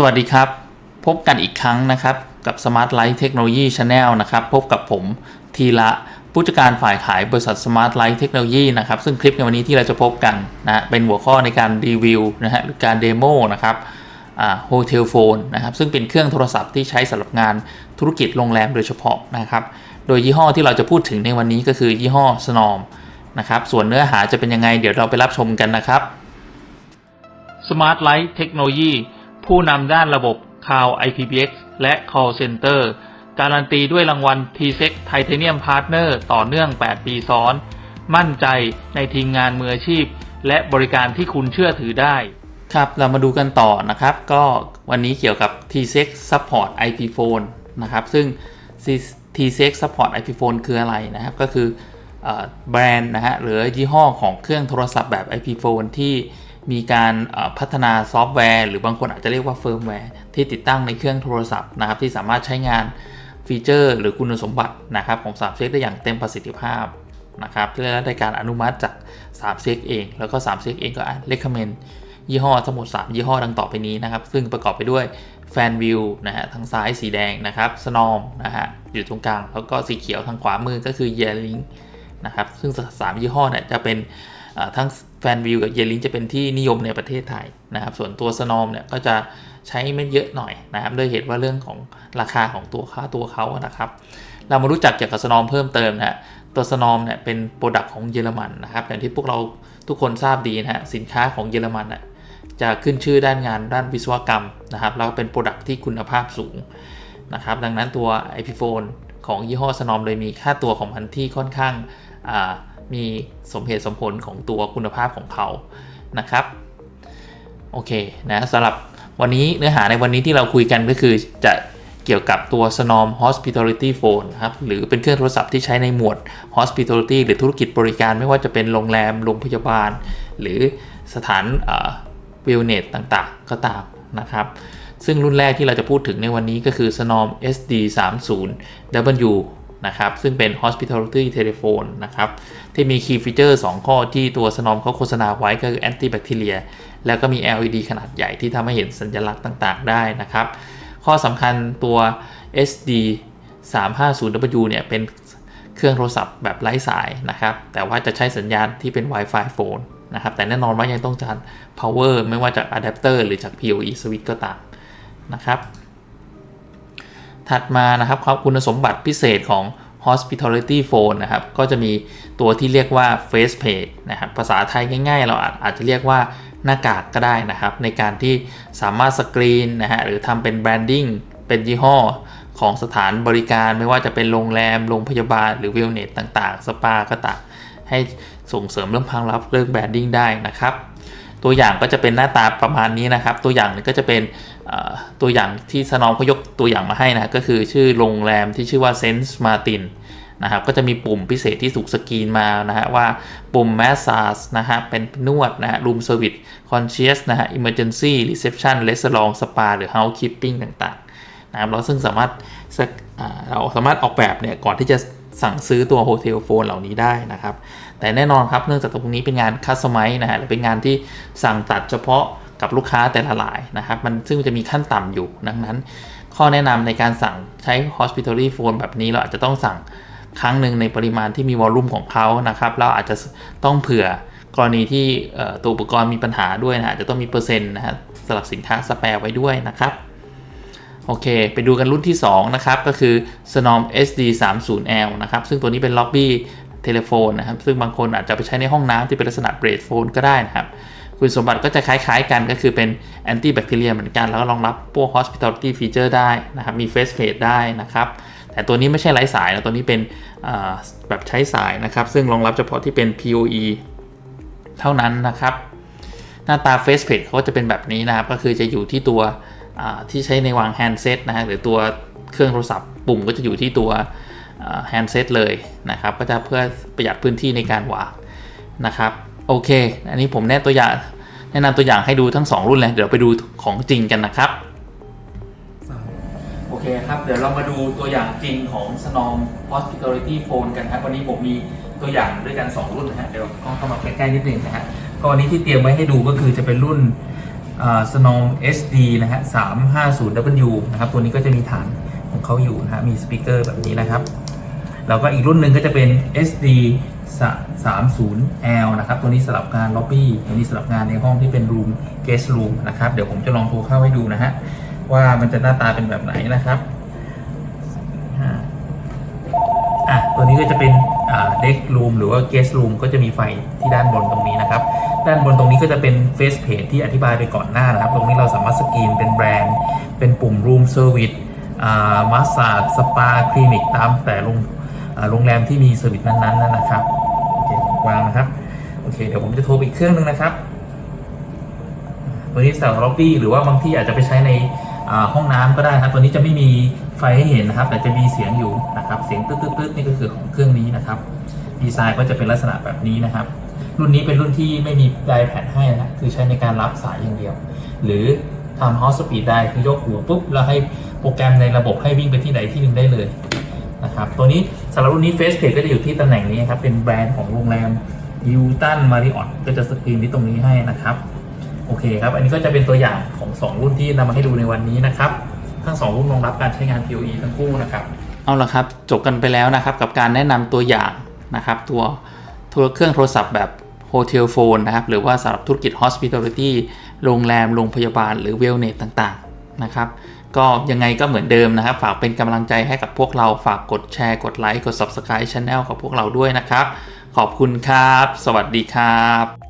สวัสดีครับ พบกันอีกครั้งนะครับ กับ Smart Light Technology Channel นะครับ พบกับผมทีละผู้จัดการฝ่ายขายบริษัท Smart Light Technology นะครับ ซึ่งคลิปในวันนี้ที่เราจะพบกันนะเป็นหัวข้อในการรีวิวนะฮะหรือการเดโมนะครับโฮเทลโฟนนะครับ ซึ่งเป็นเครื่องโทรศัพท์ที่ใช้สำหรับงานธุรกิจโรงแรมโดยเฉพาะนะครับ โดยยี่ห้อที่เราจะพูดถึงในวันนี้ก็คือยี่ห้อ Snom นะครับส่วนเนื้อหาจะเป็นยังไงเดี๋ยวเราไปรับชมกันนะครับ Smart Light Technology ผู้นำด้านระบบ Cloud IPBX และ Call Center การันตีด้วยรางวัล t s e c Titanium Partner ต่อเนื่อง 8 ปีซ้อน มั่นใจในทีมงานมืออาชีพ และบริการที่คุณเชื่อถือได้ ครับเรามาดูกันต่อนะครับ ก็วันนี้เกี่ยวกับ t s e c Support IP Phone นะครับ ซึ่ง t s e c Support IP Phone คืออะไรนะครับ ก็คือเอ่อแบรนด์นะฮะหรือยี่ห้อของเครื่องโทรศัพท์แบบ IP Phone ที่ มีการพัฒนาซอฟต์แวร์ หรือบางคนอาจจะเรียกว่าเฟิร์มแวร์ที่ติดตั้งในเครื่องโทรศัพท์นะครับที่สามารถใช้งานฟีเจอร์ หรือคุณสมบัตินะครับของ3 c ได้อย่างเต็มประสิทธิภาพนะครับและได้การอนุมัติจาก3 c เอง แล้วก็3 c เองก็เล c ก m เมนยี่ห้อทั้งหมด3 ยี่ห้อดังต่อไปนี้นะครับ ซึ่งประกอบไปด้วยแฟนวิวนะฮะทางซ้ายสีแดงนะครับสนอมนะฮะอยู่ตรงกลาง แล้วก็สีเขียวทางขวามือก็คือเยลิงนะครับซึ่งสามยี่ห้อเนี่ยจะเป็น ทั้งแฟนวิวกับเยลิงจะเป็นที่นิยมในประเทศไทยนะครับ ส่วนตัวสนอมเนี่ยก็จะใช้ไม่เยอะหน่อยนะครับด้วยเหตุว่าเรื่องของราคาของตัวค่าตัวเขานะครับ เรามารู้จักเกี่ยวกับสนอมเพิ่มเติมนะตัวสนอมเนี่ยเป็นโปรดักต์ของเยอรมันนะครับอย่างที่พวกเราทุกคนทราบดีนะฮะสินค้าของเยอรมันน่ะจะขึ้นชื่อด้านงานด้านวิศวกรรมนะครับแล้วก็เป็นโปรดักต์ที่คุณภาพสูงนะครับดังนั้นตัว IP phone ของยี่ห้อสนอมเลยมีค่าตัวของมันที่ค่อนข้างอ่า มีสมเหตุสมผลของตัวคุณภาพของเขานะครับโอเคนะสำหรับวันนี้เนื้อหาในวันนี้ที่เราคุยกันก็คือจะเกี่ยวกับตัว Snom Hospitality Phone นะครับหรือเป็นเครื่องโทรศัพท์ที่ใช้ในหมวด Hospitality หรือธุรกิจบริการ ไม่ว่าจะเป็นโรงแรมโรงพยาบาล หรือสถานวิลเนตต่างๆ ก็ตามนะครับ ซึ่งรุ่นแรกที่เราจะพูดถึงในวันนี้ก็คือ Snom SD 3 0 W นะครับ ซึ่งเป็น Hospitality Telephone นะครับ ที่มี Key Feature 2 ข้อที่ตัว Snom เขาโฆษณาไว้ก็คือ Anti Bacteria แล้วก็มี LED ขนาดใหญ่ที่ทำให้เห็นสัญลักษณ์ต่างๆ ได้นะครับ ข้อสำคัญตัว SD 350W เนี่ย เป็นเครื่องโทรศัพท์แบบไร้สายนะครับ แต่ว่าจะใช้สัญญาณที่เป็น Wi-Fi phone นะครับ แต่แน่นอนว่ายังต้องการ power ไม่ว่าจากอะแดปเตอร์หรือจาก PoE switch ก็ตามนะครับ ถัดมานะครับความคุณสมบัติพิเศษของ hospitality phone นะครับ ก็จะมีตัวที่เรียกว่า face page นะครับ ภาษาไทยง่ายๆ เราอาจอาจจะเรียกว่าหน้ากากก็ได้นะครับ ในการที่สามารถสกรีนนะฮะ หรือทำเป็นแบรนดิ้ง เป็นยี่ห้อของสถานบริการไม่ว่าจะเป็นโรงแรม โรงพยาบาล หรือวิลเนตต่างๆ สปาก็ตามให้ส่งเสริมเรื่องพังรับเรื่องแบรนดิ้งได้นะครับ ตัวอย่างก็จะเป็นหน้าตาประมาณนี้นะครับ ตัวอย่างก็จะเป็นตัวอย่างที่สนองเขายกตัวอย่างมาให้นะก็คือชื่อโรงแรมที่ชื่อว่า Sense Martin นะครับก็จะมีปุ่มพิเศษที่ถูกสกรีนมานะฮะว่าปุ่ม Massage นะฮะเป็นนวดนะฮะ Room Service Concierge นะฮะ Emergency Reception Restaurant Spa หรือ Housekeeping ต่างๆนะครับเราซึ่งสามารถเราสามารถออกแบบเนี่ยก่อนที่จะ สั่งซื้อตัวโฮเทลโฟนเหล่านี้ได้นะครับ แต่แน่นอนครับเนื่องจากตรงนี้เป็นงานคัสตอมไมซ์นะฮะหรือเป็นงานที่สั่งตัดเฉพาะกับลูกค้าแต่ละรายนะครับมันซึ่งจะมีขั้นต่ำอยู่ดังนั้น ข้อแนะนำในการสั่งใช้ hospitality phone แบบนี้เราอาจจะต้องสั่งครั้งหนึ่งในปริมาณที่มีวอลลุ่มของเขานะครับเราอาจจะต้องเผื่อกรณีที่ตัวอุปกรณ์มีปัญหาด้วยนะจะต้องมีเปอร์เซ็นต์นะฮะสำหรับสินค้าสแปร์ไว้ด้วยนะครับ โอเค ไปดูกันรุ่นที่ 2 นะครับ ก็คือ Snom SD 3 0 L นะครับ ซึ่งตัวนี้เป็นล็อบบี้เทเลโฟนนะครับ ซึ่งบางคนอาจจะไปใช้ในห้องน้ำที่เป็นลักษณะเบรดโฟนก็ได้นะครับ คุณสมบัติก็จะคล้ายๆกันก็คือเป็นแอนตี้แบคทีเรียเหมือนกัน แล้วก็รองรับพวก hospitality feature ได้นะครับ มี face page ได้นะครับ แต่ตัวนี้ไม่ใช่ไร้สายนะ ตัวนี้เป็นแบบใช้สายนะครับ ซึ่งรองรับเฉพาะที่เป็น PoE เท่านั้นนะครับ หน้าตา face page เขาจะเป็นแบบนี้นะครับ ก็คือจะอยู่ที่ตัว ที่ใช้ในวางแฮนด์เซตนะฮะหรือตัวเครื่องโทรศัพท์ปุ่มก็จะอยู่ที่ตัวแฮนด์เซตเลยนะครับ ก็จะเพื่อประหยัดพื้นที่ในการวางนะครับ โอเค อันนี้ผมแนะตัวอย่างแนะนำตัวอย่างให้ดูทั้ง 2 รุ่นเลย เดี๋ยวไปดูของจริงกันนะครับ โอเคครับ เดี๋ยวเรามาดูตัวอย่างจริงของ Snom Hospitality Phone กันครับ วันนี้ผมมีตัวอย่างด้วยกัน 2 รุ่นนะฮะ เดี๋ยวกล้องเข้ามาใกล้ๆนิดนึงนะฮะก็วันนี้ที่เตรียมไว้ให้ดูก็คือจะเป็นรุ่น อ่า Snom SD นะฮะ 350W นะครับ ตัวนี้ก็จะมีฐานของเขาอยู่นะฮะ มีสปีกเกอร์แบบนี้นะครับ แล้วก็อีกรุ่นหนึ่งก็จะเป็น SD 30L นะครับ ตัวนี้สำหรับงานล็อบบี้ ตัวนี้สำหรับงานในห้องที่เป็น room guest room นะครับ เดี๋ยวผมจะลองโทรเข้าให้ดูนะฮะ ว่ามันจะหน้าตาเป็นแบบไหนนะครับอะตัวนี้ก็จะเป็นอ่า deck room หรือว่า guest room ก็จะมีไฟที่ด้านบนตรงนี้นะครับ ด้านบนตรงนี้ก็จะเป็น face page ที่อธิบายไปก่อนหน้านะครับ ตรงนี้เราสามารถสกรีนเป็นแบรนด์ เป็นปุ่ม room service อ่ามาสซาสปาคลินิกตามแต่โรงโรงแรมที่มีเซอร์วิสนั้นๆนั่นนะครับโอเควางนะครับโอเคเดี๋ยวผมจะโทรไปอีกเครื่องหนึงนะครับตัวนี้สำหรับล็อบบี้หรือว่าบางที่อาจจะไปใช้ในห้องน้ำก็ได้นะตัวนี้จะไม่มีไฟให้เห็นนะครับ แต่จะมีเสียงอยู่นะครับ เสียงตึ๊ดๆนี่ก็คือของเครื่องนี้นะครับ ดีไซน์ก็จะเป็นลักษณะแบบนี้นะครับ รุ่นนี้เป็นรุ่นที่ไม่มีไดแพดให้นะคือใช้ในการรับสายอย่างเดียว หรือทำ House Speed ได้คือยกหัวปุ๊บแล้วให้โปรแกรมในระบบให้วิ่งไปที่ไหนที่หนึ่งได้เลยนะครับตัวนี้สำหรับรุ่นนี้ Face Page ก็จะอยู่ที่ตำแหน่งนี้ครับเป็นแบรนด์ของโรงแรมยูตันมาริออตก็จะสกรีนที่ตรงนี้ให้นะครับโอเคครับ อันนี้ก็จะเป็นตัวอย่างของ 2 รุ่นที่นำมาให้ดูในวันนี้นะครับทั้ง 2 รุ่นรองรับการใช้งาน PoE ทั้งคู่นะครับ เอาละครับ จบกันไปแล้วนะครับกับการแนะนำตัวอย่างนะครับตัว เครื่องโทรศัพท์แบบโฮเทลโฟนนะครับ หรือว่าสำหรับธุรกิจ Hospitality โรงแรม โรงพยาบาล หรือเวลเนสต่างๆ นะครับ ก็ยังไงก็เหมือนเดิมนะครับ ฝากเป็นกำลังใจให้กับพวกเรา ฝากกดแชร์ กดไลค์ กด Subscribe Channel ของพวกเราด้วยนะครับ ขอบคุณครับ สวัสดีครับ